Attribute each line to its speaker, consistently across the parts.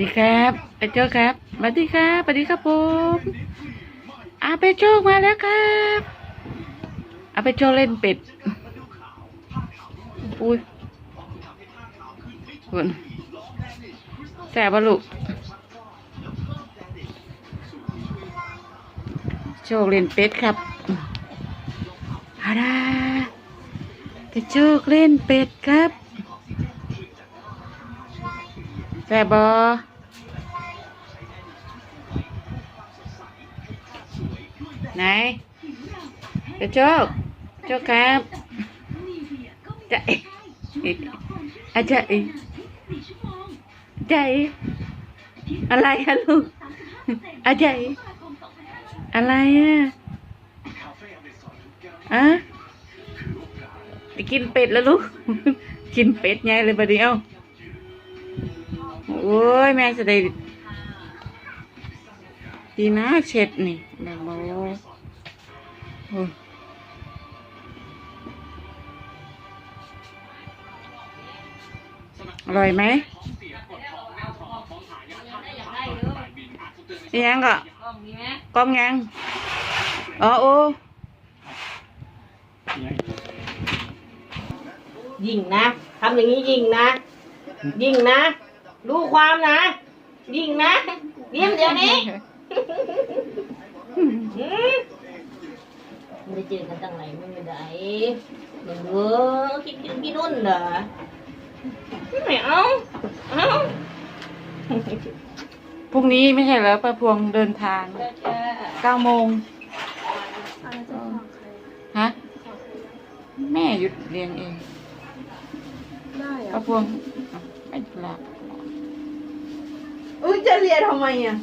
Speaker 1: ดีครับไปโจครับสวัสดีครับสวัสดีครับผมอาไปโจมาแล้วครับอาไปโจเล่นเป็ดอุ้ยคุณแสบปะลูกโจเล่นเป็ดครับอาดาไปโจเล่นเป็ดครับ แสบบอไหนเดี๋ยวโจกโจกครับจะเอ๋อาจะเอ๋จะเอ๋อะไรอะลูกอาจะเอ๋อะไรอะอะไปกินเป็ดแล้วลูก กินเป็ดไงเลยบดเดียว โอ้ย แม่จะได้ดีนะเช็ดนี่แบบโมอร่อยไหมยังก็กล้องยังอ๋อโอ้
Speaker 2: ยิงนะทำอย่างนี้ยิงนะ ยิงนะ ดูความนะยิงนะเยี่ยมเดี๋ยวนี้หืมไม่ได้เจอกันตั้งไหนไม่ได้เหมือนเออคิดกินกินนุ่นเหรอไม่เอาเอา
Speaker 1: พรุ่งนี้ไม่ใช่เหรอป้าพวงเดินทางเก้าโมงฮะแม่หยุดเรียนเอง
Speaker 3: ได้
Speaker 1: ป้า
Speaker 3: อะ
Speaker 1: พวงไม่หลับ
Speaker 3: อุ้ยจะเรียนทำไมอะ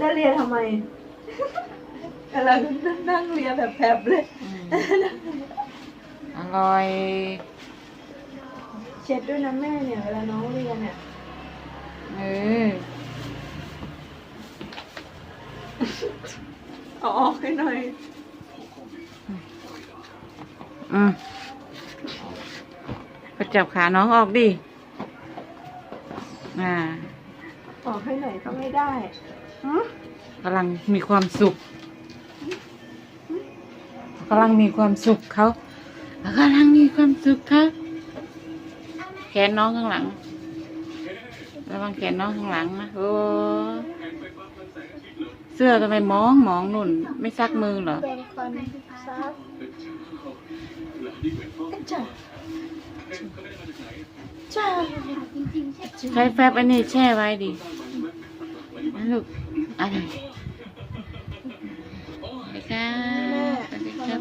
Speaker 3: จะเรียนทำไมกำลังนั่งเรียนแบบแผลบเลย
Speaker 1: อืมอร่อย
Speaker 3: เช็ดด้วยนะแม่เนี่ยเวลาน้องเรียนเนี่ย
Speaker 1: เออ
Speaker 3: เอาออกให้หน่อย
Speaker 1: อืมก็จับขาน้องออกดิ อ่า
Speaker 3: ออกให้หน่อยก็ไม่ได้ฮะ
Speaker 1: กำลังมีความสุขกำลังมีความสุขเขากำลังมีความสุขเขาแขนน้องข้างหลังระวังแขนน้องข้างหลังนะโอ้เสื้อทำไมมองมองนุ่น ไม่ซักมือเหรอ
Speaker 3: แบ่งฟันซับจ้าจ้า
Speaker 1: ใช้แฟบอันนี้แช่ไว้ดินะ ลูกอะไรไปค่ะ